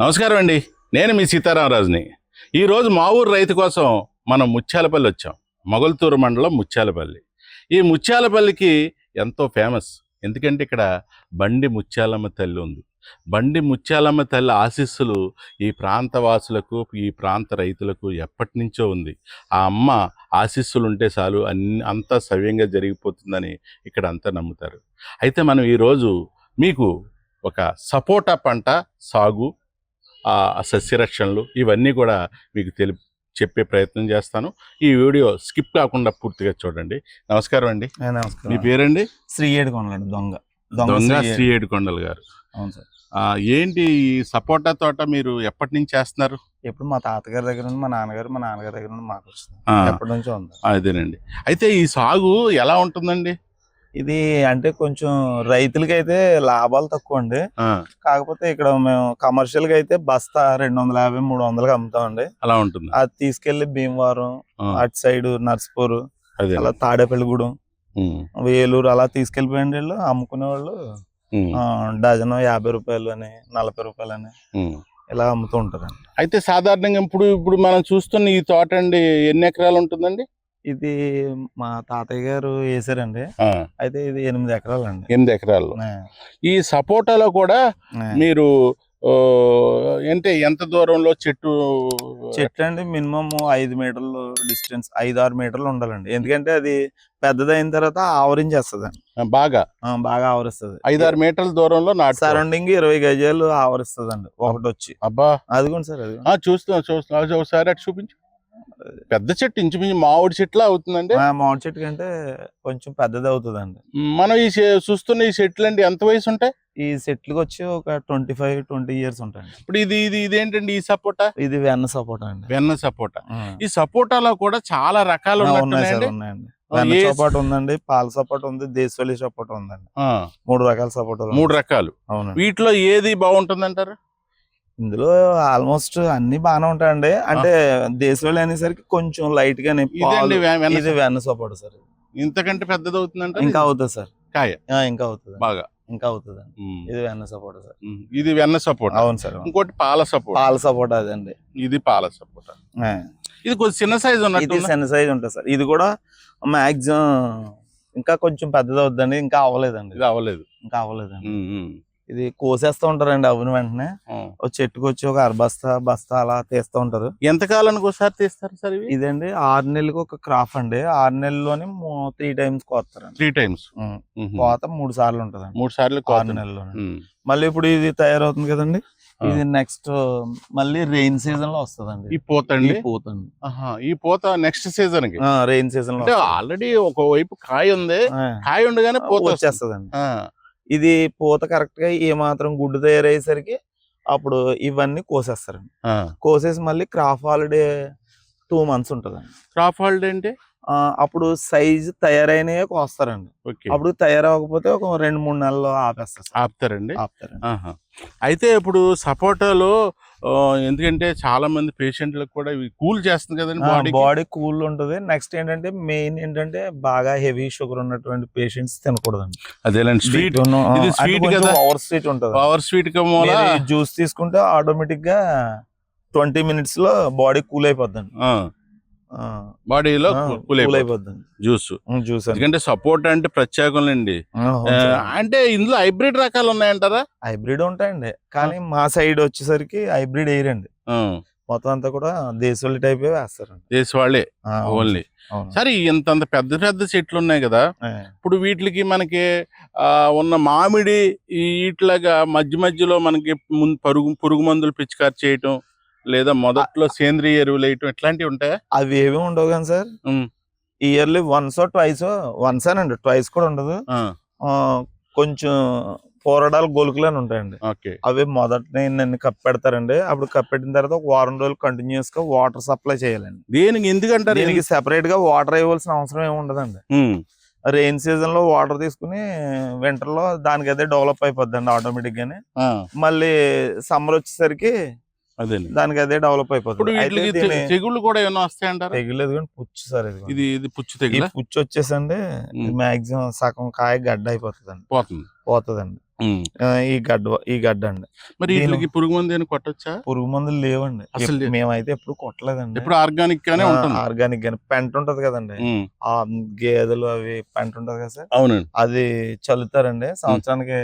నమస్కారం అండి. నేను మీ సీతారామరాజుని. ఈరోజు మా ఊరు రైతు కోసం మనం ముత్యాలపల్లి వచ్చాం. మొగల్తూరు మండలం ముత్యాలపల్లి. ఈ ముత్యాలపల్లికి ఎంతో ఫేమస్. ఎందుకంటే ఇక్కడ బండి ముత్యాలమ్మ తల్లి ఉంది. బండి ముత్యాలమ్మ తల్లి ఆశీస్సులు ఈ ప్రాంత వాసులకు ఈ ప్రాంత రైతులకు ఎప్పటి నుంచో ఉంది. ఆ అమ్మ ఆశీస్సులు ఉంటే చాలు అన్ని అంతా సవ్యంగా జరిగిపోతుందని ఇక్కడ అంతా నమ్ముతారు. అయితే మనం ఈరోజు మీకు ఒక సపోటా పంట సాగు సస్యరక్షణలు ఇవన్నీ కూడా మీకు తెలి చెప్పే ప్రయత్నం చేస్తాను. ఈ వీడియో స్కిప్ కాకుండా పూర్తిగా చూడండి. నమస్కారం అండి. ఆ, నమస్కారం. మీ పేరండి? శ్రీ ఏడు కొనలండి దొంగ దొంగ శ్రీ శ్రీ ఏడు. ఏడుకొండలు గారు. అవును సార్. ఆ, ఏంటి ఈ సపోటా తోట మీరు ఎప్పటి నుంచి చేస్తున్నారు? ఎప్పుడు మా తాతగారి దగ్గర నుండి మా నాన్నగారు మా నాన్నగారి దగ్గర నుండి మాకు ఆ, ఎప్పటి నుంచో ఉంది. అదేనండి. అయితే ఈ సాగు ఎలా ఉంటుందండి? ఇది అంటే కొంచెం రైతులకి అయితే లాభాలు తక్కువ అండి కాకపోతే ఇక్కడ మేము కమర్షియల్గా అయితే బస్తా రెండు వందల యాభై మూడు వందలకి అమ్ముతామండి. అలా ఉంటుంది. అది తీసుకెళ్ళి భీమవరం అటు సైడ్ నర్సిపూర్ అలా తాడేపల్లిగూడెం వేలూరు అలా తీసుకెళ్ళిపోయింది వాళ్ళు. అమ్ముకునే వాళ్ళు డజన్ యాభై రూపాయలు అని నలభై రూపాయలు అని. ఇలా అమ్ముతూ ఉంటారండి. అయితే సాధారణంగా ఇప్పుడు ఇప్పుడు మనం చూస్తున్న ఈ తోట అండి ఎన్ని ఎకరాలు ఉంటుందండి? ఇది మా తాతయ్య గారు వేసారండి. అయితే ఇది ఎనిమిది ఎకరాలు అండి ఎనిమిది ఎకరాలు. ఈ సపోటాలో కూడా మీరు అంటే ఎంత దూరంలో చెట్టు? చెట్టు అండి మినిమం ఐదు మీటర్లు డిస్టెన్స్ ఐదు ఆరు మీటర్లు ఉండాలండి. ఎందుకంటే అది పెద్దదైన తర్వాత ఆవరించేస్తుంది అండి బాగా? బాగా ఆవరిస్తుంది. ఐదారు మీటర్ల దూరంలో నాటు సరౌండింగ్ ఇరవై గజాలు ఆవరిస్తుంది అండి ఒకటి వచ్చి అబ్బా అదిగోండి. సార్ అది చూస్తున్నా. అది ఒకసారి అటు చూపించు. పెద్ద చెట్టు ఇంచుమించు మామిడి చెట్లా అవుతుందండి. మామిడి చెట్టు కంటే కొంచెం పెద్దది అవుతుంది అండి మనం ఈ చూస్తున్న ఈ చెట్లు అండి ఎంత వయసు ఉంటాయి? ఈ సెట్లకు వచ్చి ఒక ట్వంటీ ఫైవ్ ట్వంటీ ఇయర్స్ ఉంటాయండి. ఇప్పుడు ఇది ఇది ఇదేంటండి ఈ సపోటా? ఇది వెన్న సపోర్ట్ అండి. వెన్న సపోటా. ఈ సపోటాలో కూడా చాలా రకాలు ఉన్నాయండి. వెన్న ఏ- సపోర్ట్ ఉందండి పాల సపోర్ట్ ఉంది దేశవాళీ సపోర్ట్ ఉందండి. మూడు రకాల సపోర్ట్ మూడు రకాలు. అవునండి. వీటిలో ఏది బాగుంటుంది అంటారు ఇందులో ఆల్మోస్ట్ అన్ని బాగానే ఉంటాయండి. అంటే దేశవాళీ అనేసరికి కొంచెం లైట్ గానే వెన్న ఇది వెన్న సపోర్ట్ సార్. ఇంతకంటే పెద్దది అవుతుందంట ఇంకా అవుతుంది సార్. కాయ? ఇంకా అవుతుంది. బాగా? ఇంకా అవుతుంది ఇది వెన్న సపోర్ట్ సార్. ఇది వెన్న సపోటా అవును సార్. ఇంకోటి పాల సపోటా పాల సపోర్ట్ అదండి. ఇది పాల సపోటా ఆ. ఇది కొంచెం చిన్న సైజ్ ఉన్నట్టు సన్న సైజ్ ఉంటుంది సార్. ఇది కూడా మాక్సిమం ఇంకా కొంచెం పెద్దది అవుతుందండి ఇంకా అవ్వలేదండి. ఇది అవ్వలేదు. ఇంకా అవ్వలేదండి. ఇది కోసేస్తూ ఉంటారండి అవును వెంటనే. ఒక చెట్టుకు వచ్చి ఒక అర బస్తా అలా తీస్తూ ఉంటారు. ఎంత కాలానికి ఒకసారి తీస్తారు సార్ ఇదండి ఆరు నెలలకు ఒక క్రాప్ అండి. ఆరు నెలల్లోనే త్రీ టైమ్స్ కోస్తారండి త్రీ టైమ్స్. కోత మూడు సార్లు ఉంటదండి. మూడు సార్లు ఆరు ఉమ్. మళ్ళీ ఇప్పుడు ఇది తయారవుతుంది కదండి. ఇది నెక్స్ట్ మళ్ళీ రెయిన్ సీజన్లో వస్తదండి. ఈ పోతండి ఆహా, ఈ పోత నెక్స్ట్ సీజన్కి రెయిన్ సీజన్లో. ఆల్రెడీ ఒక వైపు కాయ ఉంది. కాయ ఉండగానే పోత. వచ్చేస్తదండి. ఇది పూత కరెక్ట్గా ఏ మాత్రం గుడ్డు తయారయ్యేసరికి అప్పుడు ఇవన్నీ కోసేస్తారండి. ఆ. కోసేసి మళ్ళీ క్రాప్ హాలిడే టూ మంత్స్ ఉంటదండి. క్రాప్ హాలిడే అంటే? అప్పుడు సైజ్ తయారైనయే కోస్తారండి అప్పుడు తయారవకపోతే ఒక రెండు మూడు నెలలు ఆపేస్తారు. ఆపుతారండి. అయితే ఇప్పుడు సపోటాలో ఎందుకంటే చాలా మంది పేషెంట్లకు కూడా ఇవి కూల్ చేస్తుంది కదండి బాడీ బాడీ కూల్ ఉంటది. నెక్స్ట్ ఏంటంటే మెయిన్ ఏంటంటే బాగా హెవీ షుగర్ ఉన్నటువంటి పేషెంట్స్ తినకూడదండి. అదేలేండి స్వీట్. ఇది sweet కదా? ఓవర్ స్వీట్ ఉంటది పవర్ స్వీట్ జ్యూస్ తీసుకుంటే ఆటోమేటిక్గా ట్వంటీ మినిట్స్లో బాడీ కూల్ అయిపోద్దండి. బాడీలో జ్యూస్. జ్యూస్ ఎందుకంటే సపోర్ట్ అంటే ప్రత్యేకం అండి అంటే ఇందులో హైబ్రిడ్ రకాలు ఉన్నాయంటారా హైబ్రిడ్ ఉంటాయండి. కానీ మా సైడ్ వచ్చేసరికి హైబ్రిడ్ వేయరండి. మొత్తం అంతా కూడా దేశవాళీ టైప్ వేస్తారండి. దేశ వాళ్ళే ఆ, అవును ఓన్లీ. సార్, అవును. సరే ఇంత అంత పెద్ద పెద్ద చెట్లు ఉన్నాయి కదా ఇప్పుడు వీటికి మనకి ఆ, ఉన్న మామిడి ఈ ఇట్లాగా మధ్య మధ్యలో మనకి ముం- పరుగు పురుగు మందులు పిచికారి చేయటం లేదా మొదట్లో సేంద్రియ ఎరువులు వేయటం ఇట్లాంటివి ఉంటాయా? అవి ఏమి ఉండవు కానీ sir. Yearly once twice once అండి. ట్వైస్ కూడా ఉండదు. కొంచెం పోరాడాలు గొలుకులు అని ఉంటాయండి అవి మొదటనే నన్ను కప్పెడతారండి అప్పుడు కప్పెట్టిన తర్వాత ఒక వారం రోజులు కంటిన్యూస్గా వాటర్ సప్లై చేయాలండి. దేనికి ఎందుకంటారు దీనికి సెపరేట్గా వాటర్ ఇవ్వాల్సిన అవసరం ఏమి ఉండదండి. రెయిన్ సీజన్లో వాటర్ తీసుకుని వింటర్లో దానికి అదే డెవలప్ అయిపోద్దండి ఆటోమేటిక్ గానే మళ్ళీ సమ్మర్ వచ్చేసరికి అదేనండి దానికి అదే డెవలప్ అయిపోతుంది. తెగుళ్ళు కూడా ఏమైనా వస్తాయంటారా? తెగిలేదు కానీ పుచ్చు సార్ ఇది ఇది ఇది పుచ్చు తెగుల? పుచ్చు వచ్చేసండి. మాక్సిమం సగం కాయ గడ్డ అయిపోతుందండి. పోతుంది. పోతుందండి. ఈ గడ్డ ఈ గడ్డ అండి. మరి వీటికి పురుగు మందు కొట్టొచ్చా? పురుగు మందులు లేవండి. అసలు మేమైతే ఎప్పుడు కొట్టలేదండి. ఇప్పుడు ఆర్గానిక్ గానే ఉంటుంది? ఆర్గానిక్ గాని. పెంట ఉంటది కదండి. ఆ గేదెలు అవి పెంట ఉంటది కదా సార్? అవునండి. అది చల్లుతారండి. సంవత్సరానికి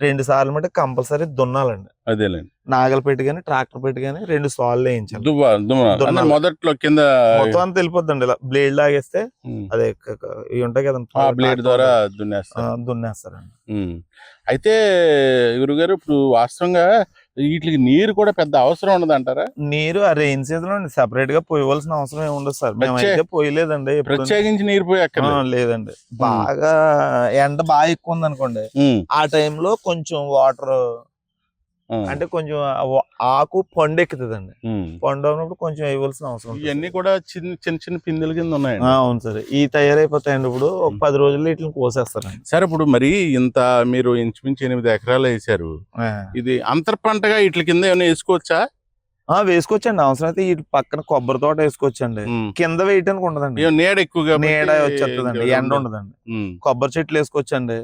రెండు సార్లు మట్టి కంపల్సరీ దున్నాలండి. అదేలేండి. నాగలు పెట్టి కానీ ట్రాక్టర్ పెట్టి కానీ రెండు సార్లు వేయించాలి. అంటే. మొదట్లో కింద మొత్తం అంతా వెళ్ళిపోద్దండి ఇలా. బ్లేడ్ లాగేస్తే. అదే ఇవి ఉంటాయి ఆ కదండి బ్లేడ్ ద్వారా దున్నేస్తారు. దున్నేస్తారండి. అయితే గురుగారు ఇప్పుడు వాస్తవంగా వీటికి నీరు కూడా పెద్ద అవసరం ఉండదు అంటారా? నీరు ఆ రెయిన్ సీజన్లో సెపరేట్గా పోయవలసిన అవసరం ఏమి ఉండదు సార్. మేమైతే పోయలేదండి ప్రత్యేకించి నీరు పోయి అక్కడ లేదండి. బాగా ఎండ బాగా ఎక్కువ ఉంది అనుకోండి ఆ టైంలో కొంచెం వాటర్ అంటే కొంచెం ఆకు పండు ఎక్కుతుందండి పండు అవునప్పుడు కొంచెం వేయవలసిన అవసరం. ఇవన్నీ కూడా చిన్న చిన్న చిన్న పిందెల కింద ఉన్నాయండి. ఆ, అవును సార్. ఈ తయారైపోతాయండి ఇప్పుడు. ఒక. పది రోజుల్లో వీటిని కోసేస్తారండి. సరే ఇప్పుడు మరి ఇంత మీరు ఇంచుమించు ఎనిమిది ఎకరాలు వేసారు. ఇది అంతర్ పంటగా వీటి కింద ఏమైనా వేసుకోవచ్చా? వేసుకోవచ్చండి. అవసరం అయితే ఈ పక్కన కొబ్బరి తోట వేసుకోవచ్చండి. కింద వేయటానికి ఉండదండి. నీడ ఎక్కువ కాబట్టి నీడ వచ్చేస్తుందండి ఎండ ఉండదు. ఉండదండి. కొబ్బరి చెట్లు వేసుకోవచ్చండి.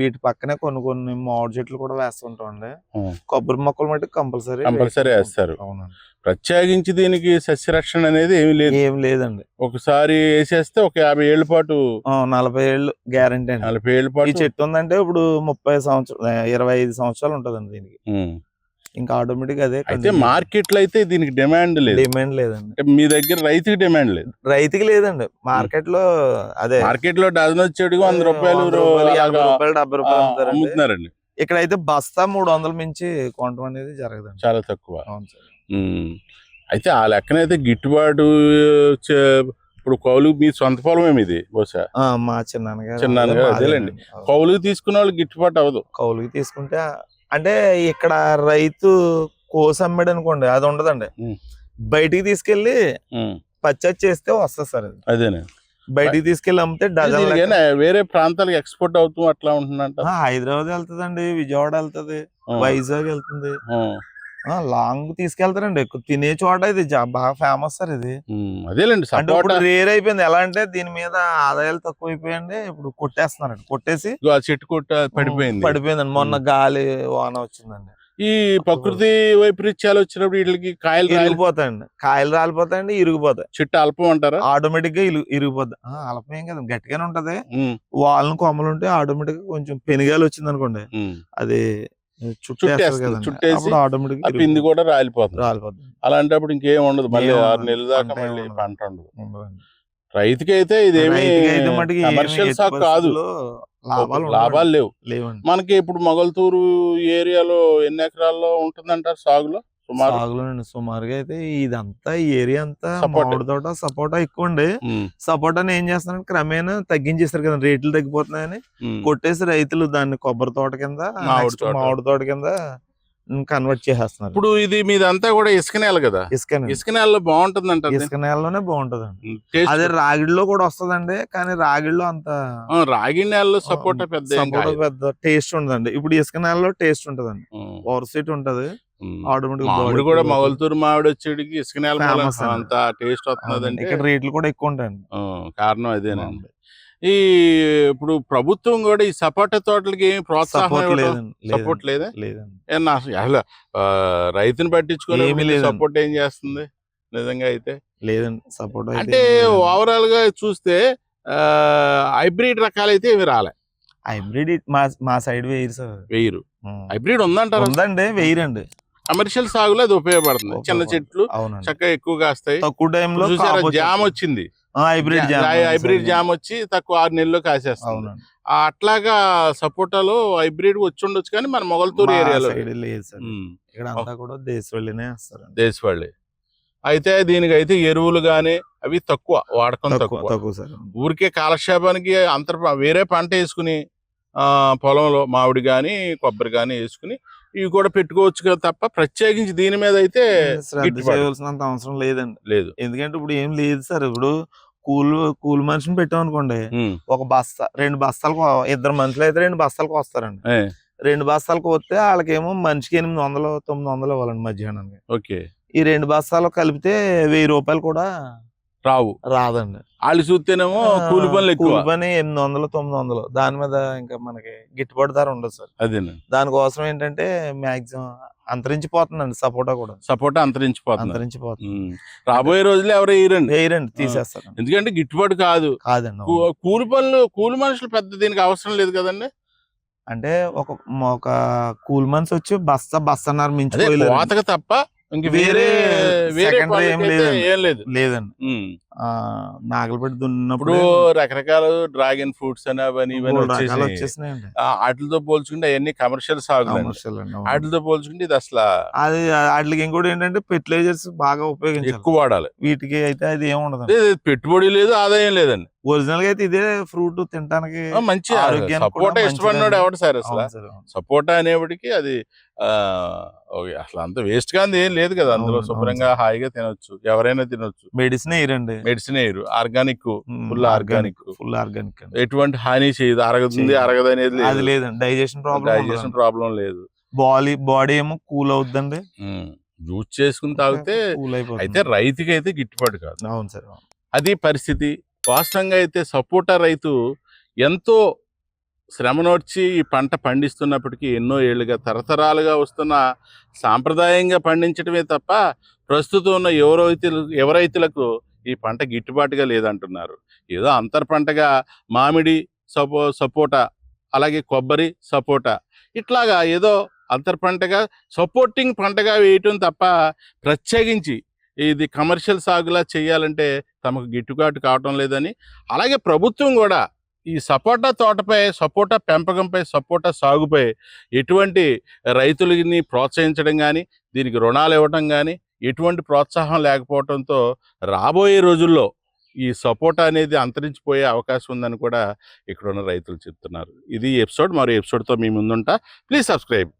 వీటి పక్కనే కొన్ని కొన్ని మామిడి చెట్లు కూడా వేస్తుంటామండి. కొబ్బరి మొక్కలు మట్టి కంపల్సరీ కంపల్సరీ వేస్తారు. అవునండి. ప్రత్యేకించి దీనికి సస్యరక్షణ అనేది ఏమీ లేదు. ఏం లేదండి. ఒకసారి వేసేస్తే ఒక యాభై ఏళ్ళ పాటు నలభై ఏళ్ళు గ్యారంటీ అండి. నలభై ఏళ్ళ ఈ పాటు చెట్టు ఉందంటే ఇప్పుడు ముప్పై సంవత్సరం ఇరవై ఐదు సంవత్సరాలు ఉంటదండి దీనికి. ఇంకా ఆటోమేటిక్ అదే అయితే మార్కెట్లో అయితే దీనికి డిమాండ్ లేదు. డిమాండ్ లేదండి. మీ దగ్గర రైతుకి డిమాండ్ లేదు. రైతుకి లేదండి. మార్కెట్లో అదే. మార్కెట్లో డజన్ వచ్చేటికి వంద రూపాయలు రూపాయలు, డెబ్బై రూపాయలు అమ్ముతున్నారండి. ఇక్కడ అయితే బస్తా మూడు వందల మించి కొనడం అనేది జరగదండి. చాలా తక్కువ. అయితే ఆ లెక్కనైతే గిట్టుబాటు చే- ఇప్పుడు కౌలు మీ సొంత పొలమేమి ఇది బహుశా? మా చిన్నాన్నగారు చిన్నాన్నగారు, అదే అదేలేండి. కౌలుకి తీసుకున్న వాళ్ళకి గిట్టుబాటు అవ్వదు. కౌలుకి తీసుకుంటే అంటే ఇక్కడ రైతు కోసి అమ్మాడు అనుకోండి అది ఉండదండి. బయటికి తీసుకెళ్ళి. పచ్చడి చేస్తే వస్తుంది సార్ అది. అదేనే. బయటికి తీసుకెళ్ళి అమ్మితే డజన్ వేరే ప్రాంతాలకు ఎక్స్పోర్ట్ అవుతూ అట్లా ఉంటుందంట? హైదరాబాద్ వెళ్తుందండి విజయవాడ వెళ్తది వైజాగ్ వెళ్తుంది. లాంగ్ తీసుకెళ్తారండి. ఎక్కువ తినే చోట ఇది బాగా ఫేమస్ సార్ ఇది. అదేలేండి అంటే ఇప్పుడు రేర్ అయిపోయింది. ఎలా అంటే దీని మీద ఆదాయాలు తక్కువ అయిపోయండి ఇప్పుడు కొట్టేస్తున్నారండి. కొట్టేసి చెట్టు కొట్ట పడిపోయింది. పడిపోయిందండి. మొన్న గాలి వాన వచ్చిందండి. ఈ ప్రకృతి వైపరీత్యాలు వచ్చినప్పుడు వీటికి కాయలు రాలి ఇరిగిపోతాయండి. కాయలు రాలిపోతాయండి ఇరిగిపోతాయి. చెట్టు అల్పం అంటారా? ఆటోమేటిక్గా ఇరుగు ఇరిగిపోద్ది. ఆ, అల్పమేం కదా. గట్టిగానే ఉంటది. వాళ్ళని కొమ్మలు ఉంటే ఆటోమేటిక్గా కొంచెం పెనుగాలి వచ్చింది అనుకోండి. అది చుట్టేస్తుంది. చుట్టేసి ఆ పిండి కూడా రాలిపోతుంది రాలిపోతుంది అలాంటప్పుడు ఇంకేం ఉండదు మళ్ళీ ఆరు. నెలల దాకా మళ్ళీ. పంట ఉండదు ఉండదండి. రైతుకి అయితే ఇదేమి రైతుకైతే ఏమీ కమర్షియల్ సాగు కాదు లాభాలు లేవు మనకి ఇప్పుడు మొగల్తూరు ఏరియాలో ఎన్ని ఎకరాల్లో ఉంటుందంటారు సాగులో సాగులోనండి సుమారుగా అయితే ఇదంతా ఈ ఏరియా అంతా. మామిడి తోట సపోటా ఎక్కువ అండి సపోటాని ఏం చేస్తున్నారంటే క్రమేణా తగ్గించేస్తారు కదా రేట్లు తగ్గిపోతున్నాయని. కొట్టేసి రైతులు దాన్ని కొబ్బరి తోట కింద మామిడి తోట. కింద కన్వర్ట్ చేసేస్తున్నారు. ఇప్పుడు ఇది మీదంతా కూడా ఇసుక నేల కదా? ఇసుక ఇసుక నేలలో బాగుంటుంది అంటారు ఇసుక నేలలోనే బాగుంటదండి. టేస్ట్ అదే రాగిడిలో కూడా వస్తదండి కానీ రాగిడిలో అంత రాగి నేలలో సపోటా పెద్ద. పెద్ద టేస్ట్ ఉండదండి. ఇప్పుడు ఇసుక నేలలో టేస్ట్ ఉంటదండి. ఓవర్ సీట్ ఉంటది. మామిడి కూడా మొగల్తూరు మామిడి వచ్చేటికి ఇసుక నేల. అంత టేస్ట్ వస్తున్నదంటే ఇక్కడ రేట్లు కూడా ఎక్కువ ఉంటాయండి. కారణం అదేనండి. ఈ ఇప్పుడు ప్రభుత్వం కూడా ఈ సపోటా తోటలకి ఏమి ప్రోత్సాహం సపోర్ట్ లేదా? లేదండి. అసలు రైతుని పట్టించుకొని ఏమీ లేదండి. సపోర్ట్ ఏం చేస్తుంది? నిజంగా అయితే? లేదండి. సపోర్ట్ అంటే ఓవరాల్గా చూస్తే హైబ్రిడ్ రకాలు అయితే ఏమి రాలే. హైబ్రిడ్ మా మా సైడ్ వేయరు సార్. వెయ్యరు ఉం. హైబ్రిడ్ ఉందంటారు? ఉందండి వేయరండి. కమర్షియల్ సాగులో అది ఉపయోగపడుతుంది. చిన్న. చెట్లు చక్కగా ఎక్కువ కాస్తాయి తక్కువ టైంలో చూసారా జామ్ వచ్చింది. హైబ్రిడ్ జామ్ హైబ్రిడ్ జామ్ వచ్చి తక్కువ ఆరు నెలల్లో ఆ అట్లాగా సపోటాలో హైబ్రిడ్ వచ్చి ఉండొచ్చు కానీ మన మొగల్తూరు ఏరియాలో దేశవాళ్ళే అయితే దీనికైతే ఎరువులు గాని అవి తక్కువ వాడకం తక్కువ ఊరికే కాలక్షేపానికి అంతర్ వేరే పంట వేసుకుని ఆ పొలంలో మామిడి గాని కొబ్బరి గాని వేసుకుని ఇవి కూడా పెట్టుకోవచ్చు కదా తప్ప ప్రత్యేకించి దీని మీద అయితే. చేయవలసినంత అవసరం లేదండి. లేదు. ఎందుకంటే ఇప్పుడు ఏం లేదు సార్ ఇప్పుడు కూల్ కూల్ మనిషిని పెట్టాం అనుకోండి ఒక బస్తా రెండు బస్తాలకు ఇద్దరు మనుషులు అయితే రెండు బస్తాలకు వస్తారండి. రెండు బస్తాలకు వస్తే వాళ్ళకేమో మనిషికి ఎనిమిది వందలు తొమ్మిది వందలు ఇవ్వాలండి మధ్యాహ్నానికి. ఓకే. ఈ రెండు బస్తాలు కలిపితే వెయ్యి రూపాయలు కూడా రావు. రాదండి. వాళ్ళు చూస్తేనేమో కూలి పనులు ఎక్కువ. పని ఎనిమిది వందలు తొమ్మిది వందలు దాని మీద ఇంకా మనకి గిట్టుబాటు ధర ఉండదు సార్. అదేనండి. దానికోసం ఏంటంటే మాక్సిమం అంతరించిపోతుందండి సపోటా కూడా. సపోటా అంతరించిపోతుంది. అంతరించిపోతుంది. రాబోయే రోజులు ఎవరు వేయరండి. వేయరండి తీసేస్తారు ఎందుకంటే గిట్టుబాటు కాదు. కాదండి కూలి పనులు కూలి మనుషులు పెద్ద దీనికి అవసరం లేదు కదండి. అంటే ఒక ఒక కూల్ మన్స్ వచ్చి బస్తా బస్తన్నర అదే మించిపోయలేదు కోతకు తప్ప ఇంక వేరే వేరే. ఏం లేదు. లేదండి. ఉమ్. ఆ నాగలు పెట్టి ఇప్పుడు దున్నప్పుడు రకరకాల డ్రాగన్ ఫ్రూట్స్ అని అవన్నీ ఇవన్నీ వాటితో పోల్చుకుంటే అవన్నీ కమర్షియల్ అవును. వాటితో పోల్చుకుంటే ఇది అసలు అది వాటికి ఇంకోటి ఏంటంటే ఫెర్టిలైజర్స్ బాగా ఉపయోగించాలి. ఎక్కువ వాడాలి. వీటికి అయితే అది ఏమి ఉండదు. అదే పెట్టుబడి లేదు ఆదాయం లేదండి. ఒరిజినల్గా అయితే ఇదే ఫ్రూట్ తినడానికి మంచి సపోటా ఇష్టపడినాడు. ఎవడు సార్ అసలు. సపోటా అనేవాడికి అది అసలు అంత వేస్ట్గా ఏం లేదు కదా. అందులో శుభ్రంగా హాయిగా తినొచ్చు. ఎవరైనా తినొచ్చు. మెడిసిన్ వేయరండి. మెడిసిన్ వేయరు. Organic full organic. Full organic ఎటువంటి హాని చేయదు. అరగదుంది. అరగదు అనేది అది లేదండి. డైజెషన్ ప్రాబ్లం డైజెషన్ ప్రాబ్లం లేదు. బాడీ బాడీ ఏమో కూల్ అవుతుందండి జ్యూస్ చేసుకుని తాగితే అయితే రైతుకి అయితే గిట్టుబాటు కాదు. అవును సార్. అది పరిస్థితి. వాస్తవంగా అయితే సపోటా రైతు ఎంతో శ్రమనోర్చి ఈ పంట పండిస్తున్నప్పటికీ ఎన్నో ఏళ్ళుగా తరతరాలుగా వస్తున్న సాంప్రదాయంగా పండించడమే తప్ప ప్రస్తుతం ఉన్న యువ రైతులు యువ రైతులకు ఈ పంట గిట్టుబాటుగా లేదంటున్నారు. ఏదో అంతర్ పంటగా మామిడి సపో సపోటా అలాగే కొబ్బరి సపోటా ఇట్లాగా ఏదో అంతర్ పంటగా సపోర్టింగ్ పంటగా వేయటం తప్ప ప్రత్యేకించి ఇది కమర్షియల్ సాగులా చేయాలంటే తమకు గిట్టుబాటు కావటం లేదని. అలాగే ప్రభుత్వం కూడా ఈ సపోటా తోటపై సపోటా పెంపకంపై సపోటా సాగుపై ఎటువంటి రైతులని ప్రోత్సహించడం కానీ దీనికి రుణాలు ఇవ్వటం కానీ ఎటువంటి ప్రోత్సాహం లేకపోవడంతో రాబోయే రోజుల్లో ఈ సపోటా అనేది అంతరించిపోయే అవకాశం ఉందని కూడా ఇక్కడ ఉన్న రైతులు చెప్తున్నారు. ఇది ఎపిసోడ్. మరో ఎపిసోడ్తో మీ ముందుంటా. Please subscribe.